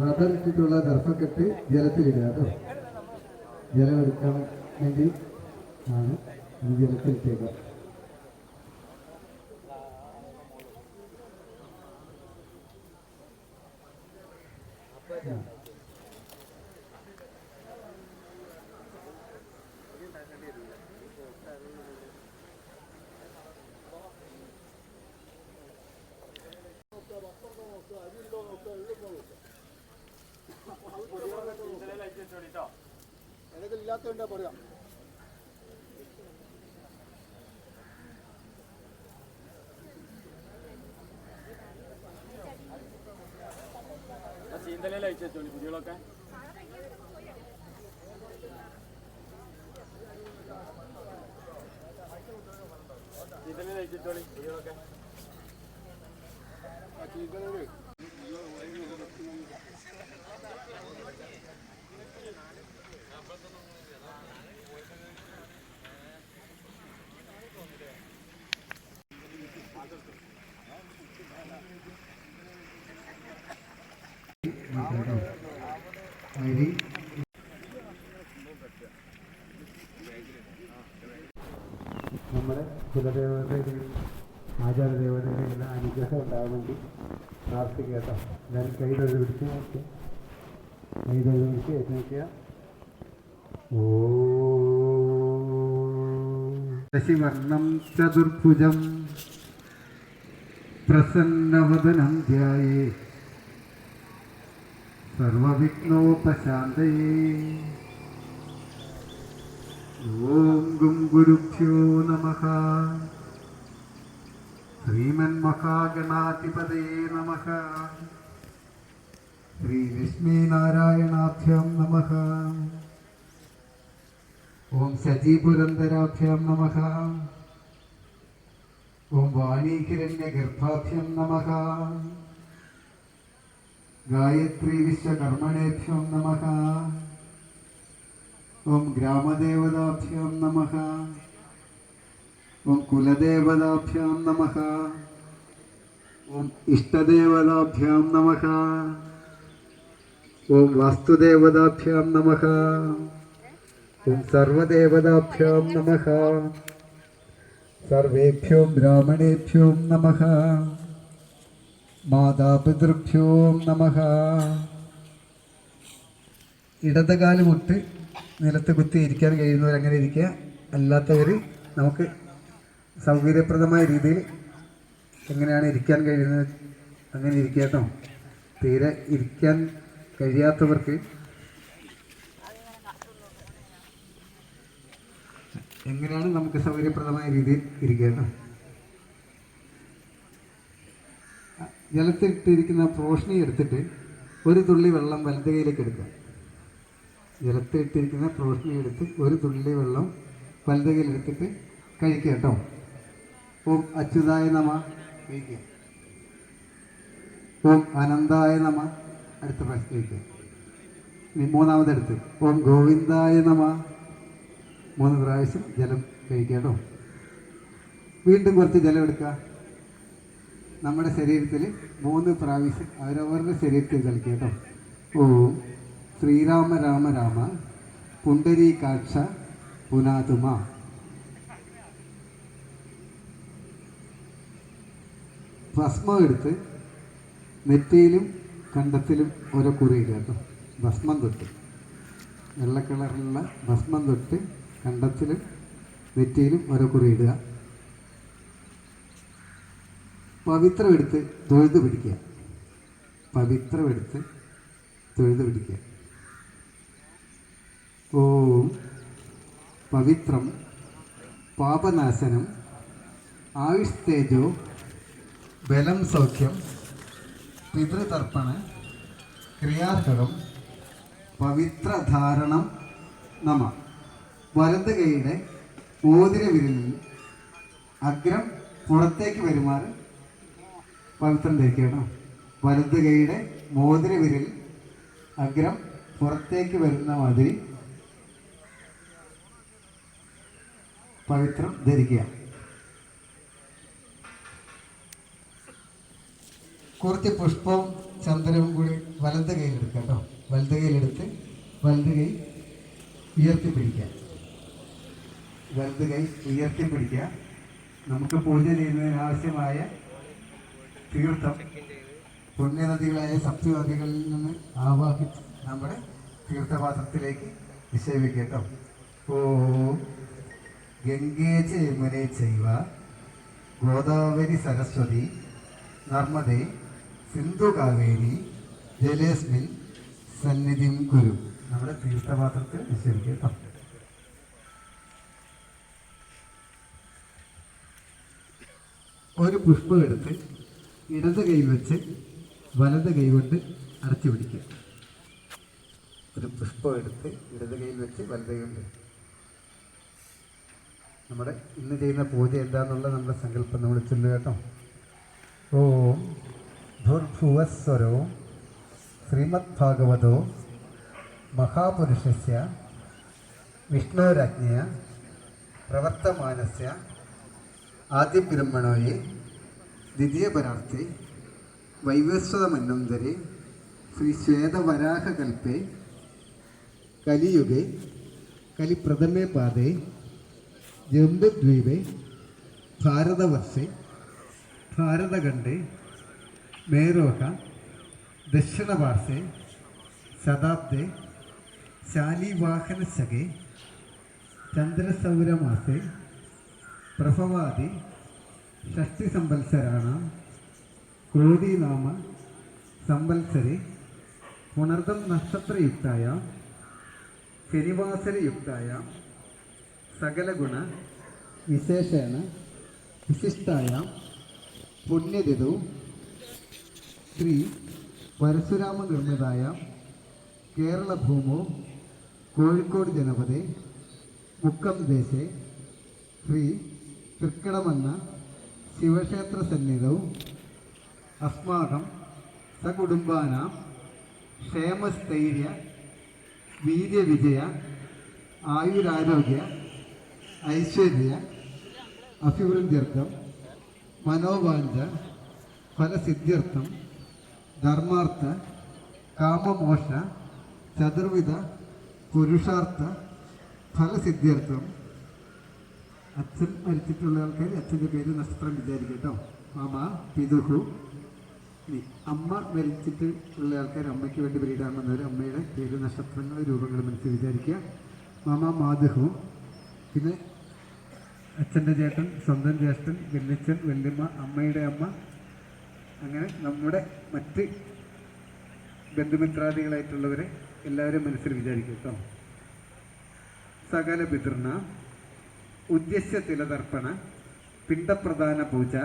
Rubber ഇട്ടിട്ടുള്ള ദർഭക്കെട്ട് ജലത്തിലിടുക കേട്ടോ ജലം എടുക്കാൻ വേണ്ടി ആണ് ഇത് ജലത്തിലിട്ടേക്കുക ഏതെങ്കിലും ഇല്ലാത്തതുകൊണ്ടാ പറയാം. ചീന്തലയിൽ അയച്ചോളി പുതിയകളൊക്കെ ചീന്തലയിൽ അയച്ചോളി പുതിയകളൊക്കെ ആ ചീത്തനോട് അരി നമ്മുടെ കുലദേവതയുടെ ആചാരദേവതയുടെയും എല്ലാം അനുഗ്രഹം ഉണ്ടാകാൻ വേണ്ടി പ്രാർത്ഥിക്കുക കേട്ടോ. എല്ലാവരും കൈ തൊഴിൽ പിടിച്ച് നോക്കുക കൈ തൊഴിൽ പിടിച്ച് ഏറ്റു നോക്കുക ശശിവർണം ചതുർഭുജം പ്രസന്നവദനം ധ്യായേ. സർവവിഘ്നോപശാന്തയേ. ഓം ഗും ഗുരുഭ്യോ നമ. ശ്രീമന്മഹാഗണാധിപതേ നമ. ശ്രീലക്ഷ്മീനാരായണാഭ്യാം നമ. ഓം സജീപുരന്തരാഭ്യാം നമ. ഓം വാണീകിരണ്യഗർഭാഭ്യം നമ. ഗായത്രി വിശ്വകർമ്മണേഭ്യോ നമ ഓം ഗ്രാമദേവതാഭ്യാം നമ ഓം കുലദേവതാഭ്യാം നമ ഓം ഇഷ്ടദേവതാഭ്യാം നമ ഓം വാസ്തുദേവതാഭ്യാം നമ ഓം സർവദേവതാഭ്യാം നമ സർവേഭ്യോ ബ്രാഹ്മണേഭ്യോ നമ മാതാപിതൃഭ്യോ നമ. ഇടതുകാലുമുട്ട് നിലത്ത് കുത്തി ഇരിക്കാൻ കഴിയുന്നവർ അങ്ങനെ ഇരിക്കുക. അല്ലാത്തവർ നമുക്ക് സൗകര്യപ്രദമായ രീതിയിൽ എങ്ങനെയാണ് ഇരിക്കാൻ കഴിയുന്നത്? അങ്ങനെ ഇരിക്കുക കേട്ടോ തീരെ ഇരിക്കാൻ കഴിയാത്തവർക്ക് എങ്ങനെയാണ് നമുക്ക് സൗകര്യപ്രദമായ രീതിയിൽ ഇരിക്കുക കേട്ടോ ജലത്തിട്ടിരിക്കുന്ന പ്രോഷണി എടുത്തിട്ട് ഒരു തുള്ളി വെള്ളം വലത് കൈയിലേക്ക് എടുക്കുക. ജലത്തിട്ടിരിക്കുന്ന പ്രോഷണി എടുത്ത് ഒരു തുള്ളി വെള്ളം വലത് കയ്യിലെടുത്തിട്ട് കഴിക്കുക കേട്ടോ. ഓം അച്യുതായ നമ. കഴിക്കുക. ഓം അനന്തായ നമ. അടുത്ത പ്രാവശ്യം കഴിക്കുക. ഇനി മൂന്നാമതെടുത്ത് ഓം ഗോവിന്ദായ നമ. മൂന്ന് പ്രാവശ്യം ജലം കഴിക്കുക കേട്ടോ. വീണ്ടും കുറച്ച് ജലം എടുക്കുക. നമ്മുടെ ശരീരത്തിൽ മൂന്ന് പ്രാവശ്യം അവരവരുടെ ശരീരത്തിൽ കളിക്കുക കേട്ടോ. ഓം ശ്രീരാമ രാമ രാമ പുണ്ടരീകാക്ഷ പുനാതുമ. ഭസ്മം എടുത്ത് നെറ്റിയിലും കണ്ടത്തിലും ഓരോ കുറിയില്ല കേട്ടോ. ഭസ്മം തൊട്ട്. വെള്ള കളറിലുള്ള ഭസ്മം തൊട്ട് കണ്ടത്തിലും നെറ്റിയിലും ഓരോ കുറിയിടുക പവിത്രം എടുത്ത് തൊഴുത് പിടിക്കുക. പവിത്രമെടുത്ത് തൊഴുത് പിടിക്കുക. ഓം. പവിത്രം. പാപനാശനം. ആയുഷ് തേജോ ബലം സൗഖ്യം. പിതൃതർപ്പണ. ക്രിയാർഹകം. പവിത്രധാരണം. നമ. വലത് കൈയുടെ ഓതിര അഗ്രം പുറത്തേക്ക് വരുമാറ് ധരിക്കണം വലത് കൈയുടെ മോതിര വിരൽ അഗ്രം പുറത്തേക്ക് വരുന്ന മാതിരി പവിത്രം ധരിക്കുക കുറച്ച് പുഷ്പവും ചന്ദനവും കൂടി വലത് കൈയിലെടുക്കുക കേട്ടോ. വലത് കൈയിലെടുത്ത് വലത് കൈ ഉയർത്തി പിടിക്കുക വലത് കൈ ഉയർത്തി പിടിക്കുക നമുക്ക് പൂജ ചെയ്യുന്നതിന് ആവശ്യമായ തീർത്ഥം പുണ്യനദികളായ സപ്തനദികളിൽ നിന്ന് ആവാഹിച്ച് നമ്മുടെ തീർത്ഥപാത്രത്തിലേക്ക് നിക്ഷേപിക്കട്ടോ. കേട്ടോ ഓ ഗംഗേ ച യമുനേ ചൈവ. ഗോദാവരി സരസ്വതി. നർമ്മദേ സിന്ധു കാവേരി. ജലേസ്മിൻ സന്നിധിം കുരു. നമ്മുടെ തീർത്ഥപാത്രത്തിൽ കേട്ടോ ഒരു പുഷ്പം എടുത്ത് ഇടത് കൈ വെച്ച് വലത് കൈ കൊണ്ട് അടച്ചു പിടിക്കുക. ഒരു പുഷ്പം എടുത്ത് ഇടത് കൈയിൽ വെച്ച് വലത് കൈ കൊണ്ട്. നമ്മുടെ ഇന്ന് ചെയ്യുന്ന പൂജ എന്താന്നുള്ള നമ്മുടെ സങ്കല്പം നമ്മൾ ചൊല്ലുക കേട്ടോ. ഓം ഭൂർഭുവസ്വരോ ശ്രീമദ് ഭാഗവതോ മഹാപുരുഷസ്യ വിഷ്ണുരാജ്ഞയ പ്രവർത്തമാനസ്യ ആദിബ്രഹ്മണോയെ ദ്വിതീയപരാർത്ഥെ വൈവസ്വതമന്വന്തരെ ശ്രീ ശ്വേതവരാഹകൽപ്പേ കലിയുഗെ കലിപ്രഥമേ പാദേ ജംബുദ്വീപെ ഭാരതവർഷേ ഭാരതഖണ്ഡെ മേരോഹ ദക്ഷിണപാർശ്വേ ശതാബ്ദേ ശാലിവാഹനശകെ ചന്ദ്രസൗരമാസേ പ്രഭവാദി ഷഷ്ടി കോതി നാമ സംവത്സരെ പുണർദം നക്ഷത്രയുക്തായ ശനിവാസരയുക്തായ സകലഗുണ വിശേഷേണ വിശിഷ്ടായ പുണ്യതിഥു ശ്രീ പരശുരാമ നിർമ്മിതായ കേരളഭൂമോ കോഴിക്കോട് ജനപദേ മുക്കം ദേശേ ശ്രീ തൃക്കടമന്ന ശിവക്ഷേത്ര സന്നിധവും അസ്മാകം സകുടുംബാനാം ക്ഷേമസ്ഥൈര്യ വീര്യവിജയ ആയുരാരോഗ്യ ഐശ്വര്യ അഭിവൃദ്ധ്യർത്ഥം മനോവാഞ്ച ഫലസിദ്ധ്യർത്ഥം ധർമാർത്ഥ കാമമോഷ ചതുർവിധ പുരുഷാർത്ഥ ഫലസിദ്ധ്യർത്ഥം അച്ഛൻ മരിച്ചിട്ടുള്ള ആൾക്കാർ അച്ഛന്റെ പേര് നക്ഷത്രം വിചാരിക്കും കേട്ടോ. മാമ പിതുഹു ഇനി അമ്മ മരിച്ചിട്ട് ഉള്ള ആൾക്കാർ അമ്മയ്ക്ക് വേണ്ടി പേരിടാൻ വന്നവർ അമ്മയുടെ പേര് നക്ഷത്രങ്ങൾ രൂപങ്ങൾ മനസ്സിൽ വിചാരിക്കുക. മാമ മാതുഹു. പിന്നെ അച്ഛന്റെ ചേട്ടൻ സ്വന്തം ജ്യേഷ്ഠൻ വല്യച്ഛൻ വല്യമ്മ അമ്മയുടെ അമ്മ. അങ്ങനെ നമ്മുടെ മറ്റ് ബന്ധുമിത്രാദികളായിട്ടുള്ളവരെ എല്ലാവരും മനസ്സിൽ വിചാരിക്കും കേട്ടോ. സകല പിതൃണ. ഉദ്ദേശ തിലതർപ്പണ പിണ്ടപ്രധാന പൂജ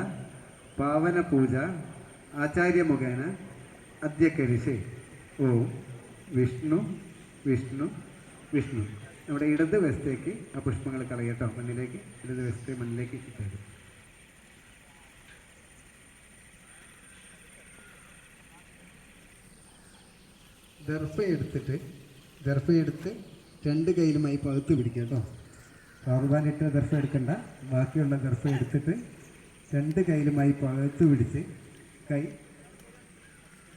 പാവന പൂജ ആചാര്യ മുഖേന അദ്യക്കരിശേ ഓം വിഷ്ണു വിഷ്ണു വിഷ്ണു. നമ്മുടെ ഇടത് വശത്തേക്ക് ആ പുഷ്പങ്ങൾ കളയട്ടോ മണ്ണിലേക്ക് ഇടത് വശത്തെ മണ്ണിലേക്ക് ഇട്ടേക്കും ദർഭ എടുത്തിട്ട് ദർഭ എടുത്ത് രണ്ട് കയ്യിലുമായി പകുത്ത് പിടിക്കുക കേട്ടോ. പാറുപാനിട്ട് ദർശനം എടുക്കണ്ട. ബാക്കിയുള്ള ദർശനം എടുത്തിട്ട് രണ്ട് കയ്യിലുമായി പകുത്ത് പിടിച്ച് കൈ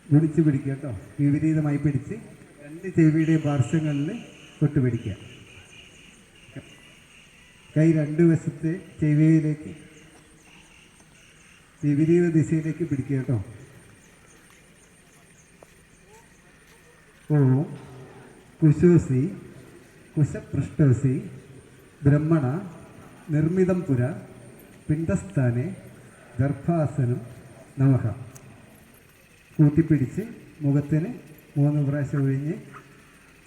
പിടിച്ച് പിടിക്കുക കേട്ടോ. വിപരീതമായി പിടിച്ച് രണ്ട് ചെവിയുടെ പാർശ്വങ്ങളിൽ തൊട്ട് പിടിക്കുക. കൈ രണ്ട് വശത്തെ ചെവിയിലേക്ക് വിപരീത ദിശയിലേക്ക് പിടിക്കുക കേട്ടോ. ഓം കുശോസി കുശപൃഷ്ടോസി ബ്രഹ്മണ നിർമ്മിതം പുര പിണ്ടസ്ഥാനെ ഗർഭാസനം നമഹ കൂട്ടിപ്പിടിച്ച് മുഖത്തിന് മൂന്ന് പ്രാവശ്യം ഒഴിഞ്ഞ്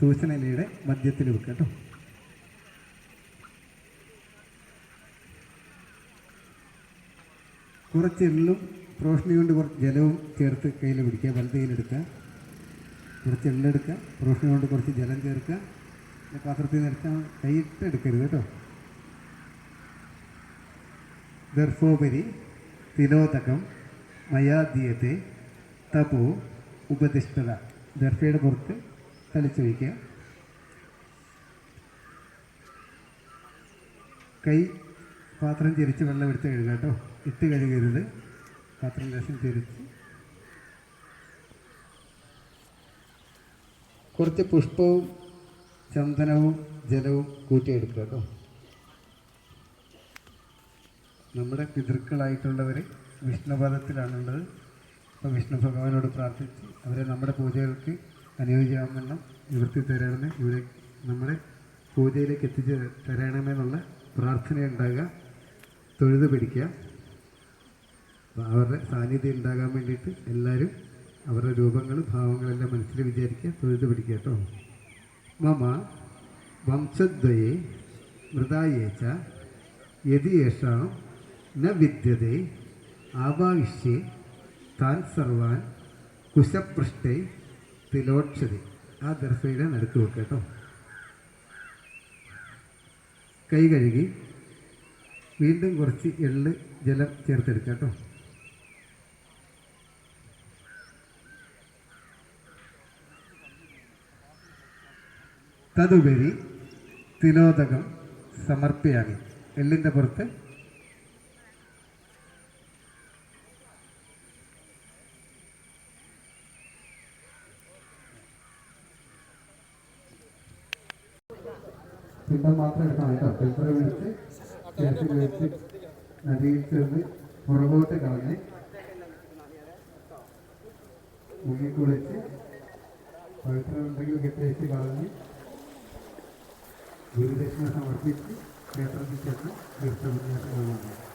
തൂശനിലയുടെ മധ്യത്തിൽ വെക്കുക കേട്ടോ. കുറച്ച് എള്ളും പ്രോഷണി കൊണ്ട് കുറച്ച് ജലവും ചേർത്ത് കയ്യിൽ പിടിക്കുക വലത് കയ്യിലെടുക്കുക. കുറച്ച് എള്ളെടുക്കുക പ്രോഷണി കൊണ്ട് കുറച്ച് ജലം ചേർക്കുക. പാത്രത്തിൽ നിരത്താൻ കൈയിട്ട് എടുക്കരുത് കേട്ടോ. ദർഭോപരി തിലോതകം മയാദീയത്തെ തപോ ഉപദിഷ്ടത ദർഭയുടെ പുറത്ത് തളിച്ചു വയ്ക്കുക. കൈ പാത്രം ചെരിച്ച് വെള്ളം എടുത്ത് കഴുകുക കേട്ടോ. ഇട്ട് കഴുകരുത്. പാത്രം ലേശം ചെരിച്ച്. കുറച്ച് പുഷ്പവും ചന്ദനവും ജലവും കൂട്ടിയെടുക്കുക കേട്ടോ നമ്മുടെ പിതൃക്കളായിട്ടുള്ളവർ വിഷ്ണുപദത്തിലാണുള്ളത്. അപ്പോൾ വിഷ്ണു ഭഗവാനോട് പ്രാർത്ഥിച്ച് അവരെ നമ്മുടെ പൂജകൾക്ക് അനുയോജ്യമാവണ്ണം നിവൃത്തി തരണമെന്ന് ഇവിടെ നമ്മുടെ പൂജയിലേക്ക് എത്തിച്ച് തരണമെന്നുള്ള പ്രാർത്ഥന ഉണ്ടാകുക തൊഴുത് പിടിക്കുക. അപ്പോൾ അവരുടെ സാന്നിധ്യം ഉണ്ടാകാൻ വേണ്ടിയിട്ട് എല്ലാവരും അവരുടെ രൂപങ്ങളും ഭാവങ്ങളെല്ലാം മനസ്സിൽ വിചാരിക്കുക തൊഴുത് പിടിക്കുക കേട്ടോ മമ വംശദ്വയെ മൃതായേച്ച യതി യേഷാം ന വിദ്യതേ ആവാഹിഷ്യേ താൻ സർവാൻ കുശപൃഷ്ഠേ തിലോക്ഷതി. ആ ദർശയുടെ നടുക്ക് വെക്കട്ടോ കേട്ടോ. കൈ കഴുകി വീണ്ടും കുറച്ച് എള്ള് ജലം ചേർത്തെടുക്കാം കേട്ടോ. തതുപരി തിലോദകം സമർപ്പയാമി എല്ലിന്റെ പുറത്ത്. പിണ്ടം മാത്രം കേട്ടോ വെച്ച് നദിയിൽ ചേർന്ന് പുറകോട്ട് കളഞ്ഞ് മുങ്ങിക്കുളിച്ച് പവിത്രം ഉണ്ടെങ്കിൽ വെച്ച് കളഞ്ഞ് ഗുരുദക്ഷിണ സമർപ്പിച്ച് ക്ഷേത്രത്തിൽ ചെന്ന് തീർത്ഥവിന്യാസങ്ങളുമാണ് ചേട്ടാ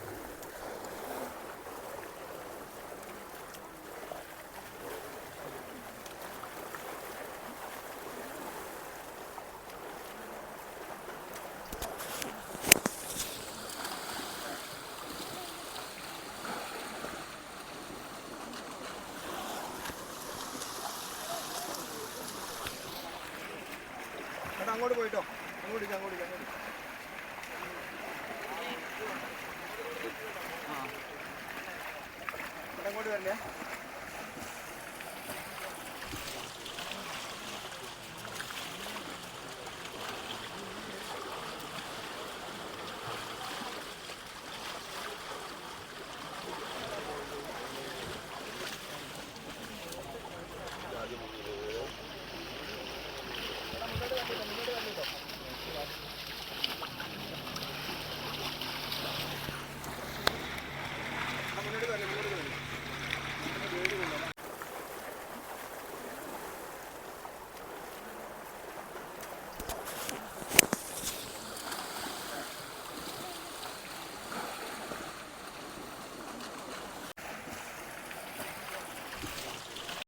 Öyle.